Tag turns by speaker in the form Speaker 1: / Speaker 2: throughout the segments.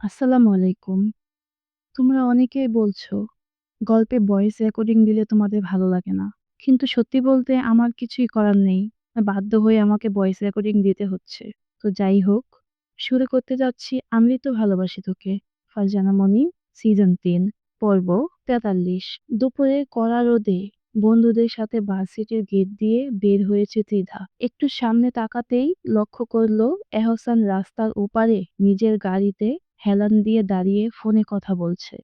Speaker 1: আসসালামু আলাইকুম। তোমরা অনেকেই বলছো, গল্পে ভয়েস রেকর্ডিং দিলে তোমাদের ভালো লাগে না। কিন্তু সত্যি বলতে আমার কিছুই করার নেই। বাধ্য হয়ে আমাকে ভয়েস রেকর্ডিং দিতে হচ্ছে। তো যাই হোক, শুরু করতে যাচ্ছি আমি তো ভালোবাসি তোকে। ফারজানা মনি, সিজন ৩, পর্ব ৪৩। দুপুরে কড়া রোদে বন্ধুদের সাথে ভার্সিটির গেট দিয়ে বের হয়েছে ত্রিধা। একটু সামনে তাকাতেই লক্ষ্য করল এহসান রাস্তার ওপারে নিজের গাড়িতে হেলান দিয়ে দাঁড়িয়ে ফোনে কথা বলছে।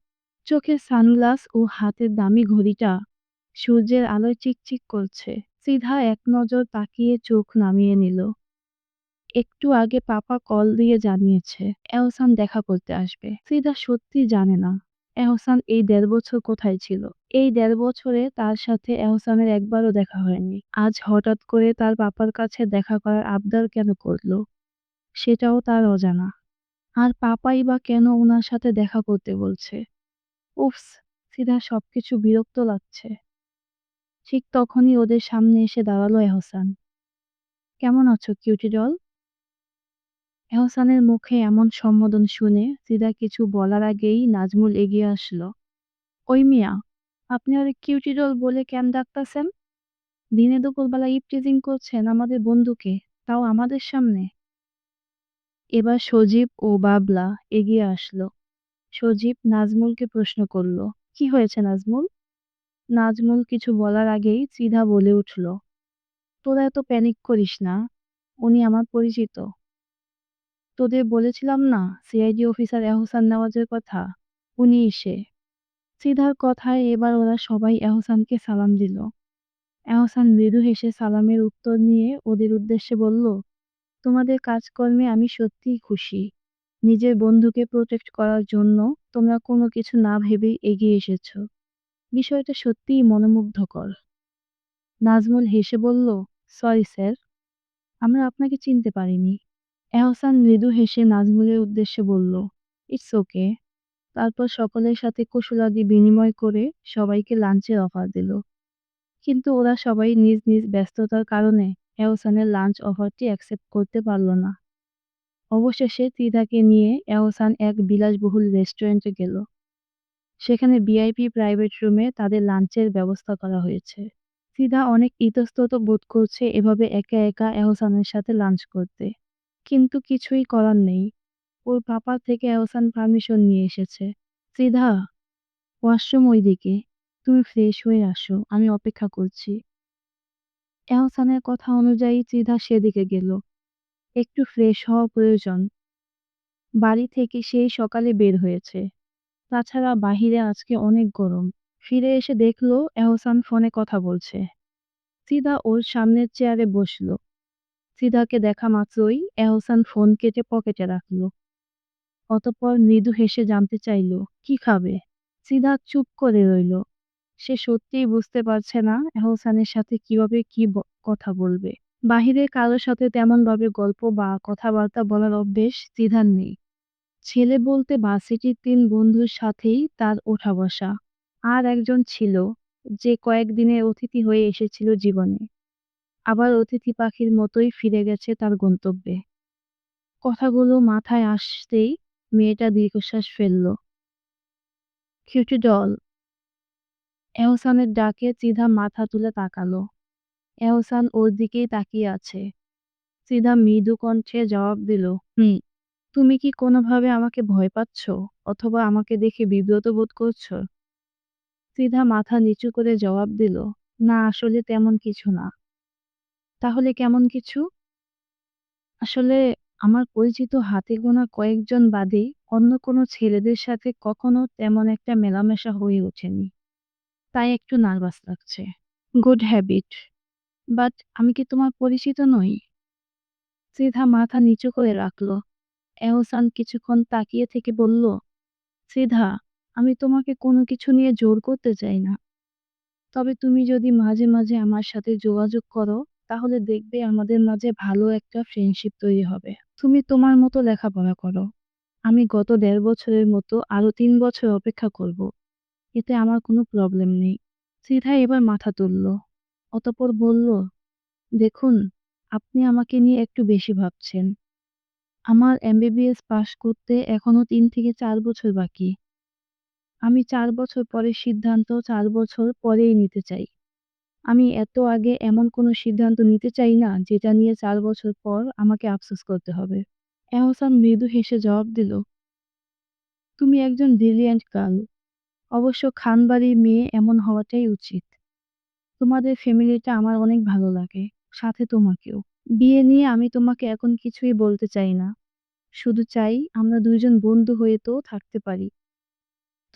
Speaker 1: চোখে সানগ্লাস ও হাতের দামি ঘড়িটা সূর্যের আলোয় চিকচিক করছে। সিধা এক নজর তাকিয়ে চোখ নামিয়ে নিল। একটু আগে পাপা কল দিয়ে জানিয়েছে, এহসান দেখা করতে আসবে। সিধা সত্যি জানে না, এহসান এই দেড় বছর কোথায় ছিল। এই দেড় বছরে তার সাথে এহসানের একবারও দেখা হয়নি। আজ হঠাৎ করে তার পাপার কাছে দেখা করার আবদার কেন করল সেটাও তার অজানা। আর পাপাই বা কেন ওনার সাথে দেখা করতে বলছে। উফস সিধা সবকিছু বিরক্ত লাগছে। ঠিক তখনই ওদের সামনে এসে দাঁড়াল এহসান। কেমন আছো কিউটি ডল? এহসানের মুখে এমন সম্বোধন শুনে সিদা কিছু বলার আগেই নাজমুল এগিয়ে আসলো। ওই মিয়া, আপনি আর কিউটি ডল বলে কেন ডাকতাছেন? দিনে দুপুরবেলা ইপটিজিং করছেন আমাদের বন্ধুকে, তাও আমাদের সামনে। এবার সজীব ও বাবলা এগিয়ে আসলো। সজীব নাজমুলকে প্রশ্ন করল, কি হয়েছে নাজমুল? নাজমুল কিছু বলার আগেই ত্রিধা বলে উঠল, তোরা এত প্যানিক করিস না, উনি আমার পরিচিত। তোদের বলেছিলাম না সিআইডি অফিসার এহসান নেওয়াজের কথা, উনি সে। সিধার কথায় এবার ওরা সবাই এহসানকে সালাম দিল। এহসান মৃদু হেসে সালামের উত্তর নিয়ে ওদের উদ্দেশ্যে বলল, তোমাদের কাজকর্মে আমি সত্যিই খুশি। নিজের বন্ধুকে প্রোটেক্ট করার জন্য তোমরা কোনো কিছু না ভেবেই এগিয়ে এসেছ। বিষয়টা সত্যিই মনোমুগ্ধকর। নাজমুল হেসে বলল, সরি স্যার, আমরা আপনাকে চিনতে পারিনি। এহসান মৃদু হেসে নাজমুলের উদ্দেশ্যে বলল, ইটস ওকে। তারপর সকলের সাথে কুশলাদি বিনিময় করে সবাইকে লাঞ্চের অফার দিল। কিন্তু ওরা সবাই নিজ নিজ ব্যস্ততার কারণে এহসানের লাঞ্চ অফারটি অ্যাকসেপ্ট করতে পারল না। অবশেষে ত্রিধাকে নিয়ে এহসান এক বিলাসবহুল রেস্টুরেন্টে গেল। সেখানে ভিআইপি প্রাইভেট রুমে তাদের লাঞ্চের ব্যবস্থা করা হয়েছে। ত্রিধা অনেক ইতস্তত বোধ করছে এভাবে একা একা এহসানের সাথে লাঞ্চ করতে। কিন্তু কিছুই করার নেই। ওর পাপা থেকে এহসান পারমিশন নিয়ে এসেছে। ত্রিধা, ওয়াশরুম ওইদিকে। তুমি ফ্রেশ হয়ে আসো, আমি অপেক্ষা করছি। এহসানের কথা অনুযায়ী ত্রিধা সেদিকে গেল। একটু ফ্রেশ হওয়া প্রয়োজন। বাড়ি থেকে সেই সকালে বের হয়েছে। তাছাড়া বাহিরে আজকে অনেক গরম। ফিরে এসে দেখল এহসান ফোনে কথা বলছে। ত্রিধা ওর সামনের চেয়ারে বসল। ত্রিধাকে দেখা মাত্রই এহসান ফোন কেটে পকেটে রাখল। অতপর মৃদু হেসে জানতে চাইল, কি খাবে? ত্রিধা চুপ করে রইল। সে সত্যিই বুঝতে পারছে না এহসানের সাথে কীভাবে কি কথা বলবে। বাহিরে কারোর সাথে তেমনভাবে গল্প বা কথাবার্তা বলার অভ্যেস ত্রিধার নেই। ছেলে বলতে ভার্সিটির তিন বন্ধুর সাথেই তার ওঠা বসা। আর একজন ছিল, যে কয়েকদিনের অতিথি হয়ে এসেছিল জীবনে। আবার অতিথি পাখির মতোই ফিরে গেছে তার গন্তব্যে। কথাগুলো মাথায় আসতেই মেয়েটা দীর্ঘশ্বাস ফেলল। Cutie doll. এহসানের ডাকে ত্রিধা মাথা তুলে তাকালো। এহসান ওর দিকেই তাকিয়ে আছে। ত্রিধা মৃদু কণ্ঠে জবাব দিল, হুম। তুমি কি কোনোভাবে আমাকে ভয় পাচ্ছ অথবা আমাকে দেখে বিব্রত বোধ করছ? ত্রিধা মাথা নিচু করে জবাব দিল, না আসলে তেমন কিছু না। তাহলে কেমন কিছু? আসলে আমার পরিচিত হাতে গোনা কয়েকজন বাদে অন্য কোনো ছেলেদের সাথে কখনো তেমন একটা মেলামেশা হয়ে ওঠেনি। তাই একটু নার্ভাস লাগছে। Good habit. বাট আমি কি তোমার পরিচিত নই? ত্রিধা মাথা নিচু করে রাখল। এহসান কিছুক্ষণ তাকিয়ে থেকে বলল, ত্রিধা, আমি তোমাকে কোনো কিছু নিয়ে জোর করতে চাই না। তবে তুমি যদি মাঝে মাঝে আমার সাথে যোগাযোগ করো, তাহলে দেখবে আমাদের মাঝে ভালো একটা ফ্রেন্ডশিপ তৈরি হবে। তুমি তোমার মতো লেখাপড়া করো। আমি গত দেড় বছরের মতো আরও তিন বছর অপেক্ষা করব। এতে আমার কোনো প্রবলেম নেই। ত্রিধা এবার মাথা তুলল। অতপর বলল, দেখুন, আপনি আমাকে নিয়ে একটু বেশি ভাবছেন। আমার এমবিবিএস পাশ করতে এখনও তিন থেকে চার বছর বাকি। আমি চার বছর পরের সিদ্ধান্ত চার বছর পরেই নিতে চাই। আমি এত আগে এমন কোনো সিদ্ধান্ত নিতে চাই না যেটা নিয়ে চার বছর পর আমাকে আফসোস করতে হবে। এহসান মৃদু হেসে জবাব দিল, তুমি একজন ব্রিলিয়ান্ট গার্ল। অবশ্য খানবাড়ির মেয়ে এমন হওয়াটাই উচিত। তোমাদের ফ্যামিলিটা আমার অনেক ভালো লাগে, সাথে তোমাকেও। বিয়ে নিয়ে আমি তোমাকে এখন কিছুই বলতে চাই না। শুধু চাই আমরা দুইজন বন্ধু হয়ে তো থাকতে পারি।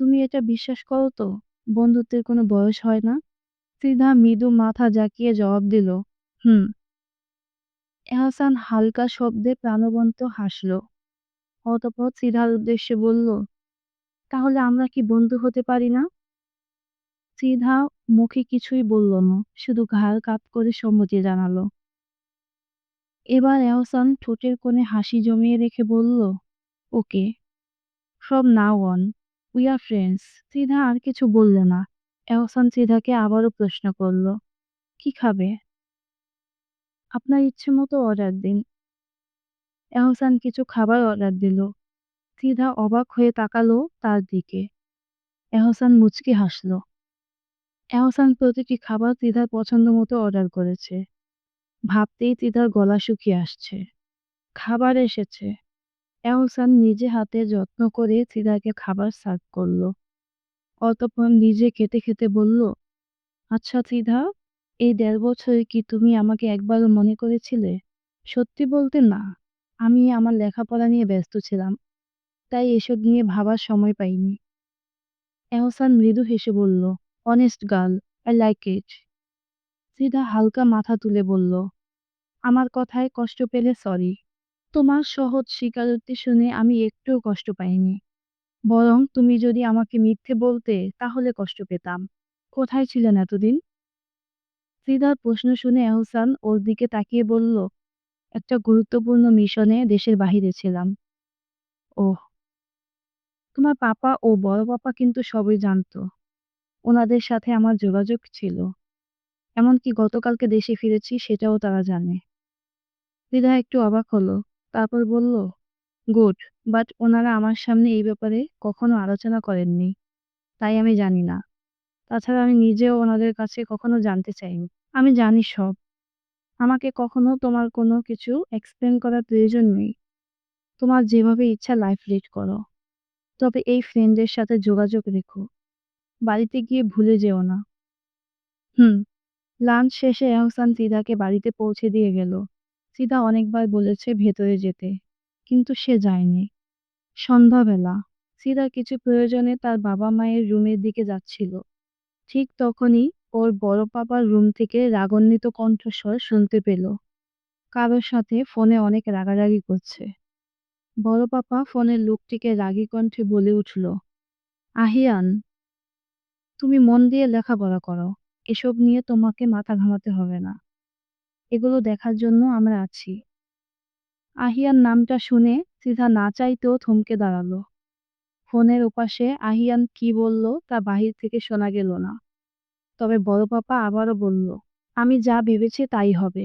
Speaker 1: তুমি এটা বিশ্বাস করো তো বন্ধুত্বের কোনো বয়স হয় না? ত্রিধা মৃদু মাথা জাকিয়ে জবাব দিল, হুম। এহসান হালকা শব্দে প্রাণবন্ত হাসল। অতঃপর ত্রিধার উদ্দেশ্যে বলল, তাহলে আমরা কি বন্ধু হতে পারি না? সিধা মুখে কিছুই বলল না, শুধু ঘাড় কাত করে সম্মতি জানালো। এবার এহসান ঠোঁটের কোণে হাসি জমিয়ে রেখে বলল, okay. From now on we are friends. সিধা আর কিছু বলল না। এহসান সিধাকে আবারও প্রশ্ন করল, কি খাবে? আপনার ইচ্ছে মতো অর্ডার দিন। এহসান কিছু খাবার অর্ডার দিল। ত্রিধা অবাক হয়ে তাকালো তার দিকে। এহসান মুচকি হাসল। এহসান প্রতিটি খাবার ত্রিধার পছন্দ মতো অর্ডার করেছে। ভাবতেই ত্রিধার গলা শুকিয়ে আসছে। খাবার এসেছে। এহসান নিজে হাতে যত্ন করে ত্রিধাকে খাবার সার্ভ করল। অতঃপর নিজে খেতে খেতে বলল, আচ্ছা ত্রিধা, এই দেড় বছরে কি তুমি আমাকে একবারও মনে করেছিলে? সত্যি বলতে না। আমি আমার লেখাপড়া নিয়ে ব্যস্ত ছিলাম। তাই এসব নিয়ে ভাবার সময় পাইনি। এহসান মৃদু হেসে বলল, honest girl, I like it. Tridha হালকা মাথা তুলে বলল, আমার কথায় কষ্ট পেলে সরি। তোমার সহজ স্বীকারোক্তি শুনে আমি একটুও কষ্ট পাইনি। বরং তুমি যদি আমাকে মিথ্যে বলতে তাহলে কষ্ট পেতাম। কোথায় ছিলেন এতদিন? ত্রিধার প্রশ্ন শুনে এহসান ওর দিকে তাকিয়ে বলল, একটা গুরুত্বপূর্ণ মিশনে দেশের বাহিরে ছিলাম। ওহ! তোমার পাপা ও বড় পাপা কিন্তু সবই জানতো। ওনাদের সাথে আমার যোগাযোগ ছিল। এমনকি গতকালকে দেশে ফিরেছি সেটাও তারা জানে। ত্রিধা একটু অবাক হলো। তারপর বলল, গুড, বাট ওনারা আমার সামনে এই ব্যাপারে কখনো আলোচনা করেননি। তাই আমি জানি না। তাছাড়া আমি নিজেও ওনাদের কাছে কখনো জানতে চাইনি। আমি জানি সব। আমাকে কখনো তোমার কোনো কিছু এক্সপ্লেন করার প্রয়োজন নেই। তোমার যেভাবে ইচ্ছা লাইফ লিড করো। তবে এই ফ্রেন্ডের সাথে যোগাযোগ রেখো। বাড়িতে গিয়ে ভুলে যেও না। হুম। লাঞ্চ শেষে এহসান ত্রিধাকে বাড়িতে পৌঁছে দিয়ে গেল। ত্রিধা অনেকবার বলেছে ভেতরে যেতে, কিন্তু সে যায়নি। সন্ধ্যাবেলা সিদা কিছু প্রয়োজনে তার বাবা মায়ের রুমের দিকে যাচ্ছিল। ঠিক তখনই ওর বড় পাপার রুম থেকে রাগান্বিত কণ্ঠস্বর শুনতে পেল। কারোর সাথে ফোনে অনেক রাগারাগি করছে। বড় পাপা ফোনের লোকটিকে রাগী কণ্ঠে বলে উঠল, আহিয়ান, তুমি মন দিয়ে লেখাপড়া করো। এসব নিয়ে তোমাকে মাথা ঘামাতে হবে না। এগুলো দেখার জন্য আমরা আছি। আহিয়ান নামটা শুনে সিধা না চাইতেও থমকে দাঁড়াল। ফোনের ওপাশে আহিয়ান কি বলল তা বাহির থেকে শোনা গেল না। তবে বড় পাপা আবারও বলল, আমি যা ভেবেছি তাই হবে।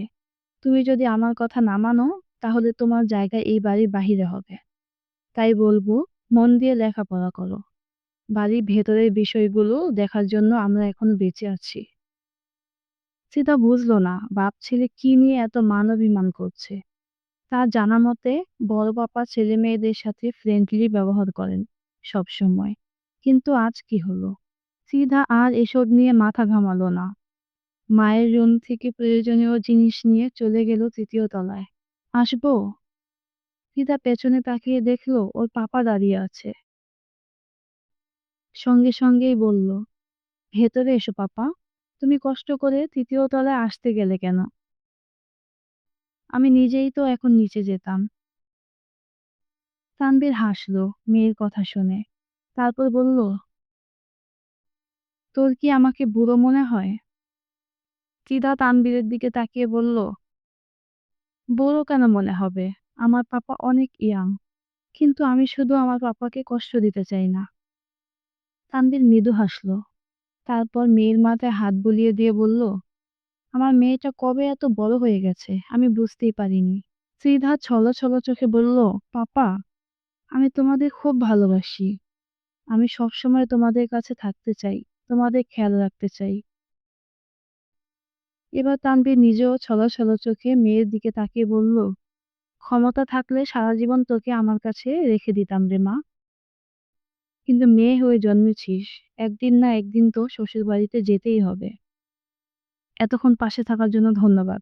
Speaker 1: তুমি যদি আমার কথা না মানো তাহলে তোমার জায়গা এই বাড়ির বাহিরে হবে। তাই বলব, মন দিয়ে লেখাপড়া করো। বাড়ির ভেতরের বিষয়গুলো দেখার জন্য আমরা এখন বেঁচে আছি। ত্রিধা বুঝল না, বাপ ছেলে কি নিয়ে এত মান অভিমান করছে। তার জানা মতে, বড় পাপা ছেলে মেয়েদের সাথে ফ্রেন্ডলি ব্যবহার করেন সবসময়। কিন্তু আজ কি হলো? ত্রিধা আর এসব নিয়ে মাথা ঘামালো না। মায়ের রুম থেকে প্রয়োজনীয় জিনিস নিয়ে চলে গেল তৃতীয় তলায়। আসব? ত্রিধা পেছনে তাকিয়ে দেখল ওর পাপা দাঁড়িয়ে আছে। সঙ্গে সঙ্গেই বলল, ভেতরে এসো পাপা। তুমি কষ্ট করে তৃতীয় তলায় আসতে গেলে কেন? আমি নিজেই তো এখন নিচে যেতাম। তানবীর হাসল মেয়ের কথা শুনে। তারপর বলল, তোর কি আমাকে বুড়ো মনে হয়? ত্রিধা তানবীরের দিকে তাকিয়ে বলল, বুড়ো কেন মনে হবে? আমার পাপা অনেক ইয়াং। কিন্তু আমি শুধু আমার পাপাকে কষ্ট দিতে চাই না। তানবীর মৃদু হাসল। তারপর মেয়ের মাথায় হাত বুলিয়ে দিয়ে বলল, আমার মেয়েটা কবে এত বড় হয়ে গেছে আমি বুঝতেই পারিনি। ত্রিধা ছলো ছলো চোখে বলল পাপা আমি তোমাদের খুব ভালোবাসি আমি সবসময় তোমাদের কাছে থাকতে চাই তোমাদের খেয়াল রাখতে চাই এবার তানবীর নিজেও ছলা ছলো চোখে মেয়ের দিকে তাকিয়ে বলল, ক্ষমতা থাকলে সারা জীবন তোকে আমার কাছে রেখে দিতাম রে মা। কিন্তু মেয়ে হয়ে জন্মেছিস, একদিন না একদিন তো শ্বশুর বাড়িতে যেতেই হবে। এতক্ষণ পাশে থাকার জন্য ধন্যবাদ।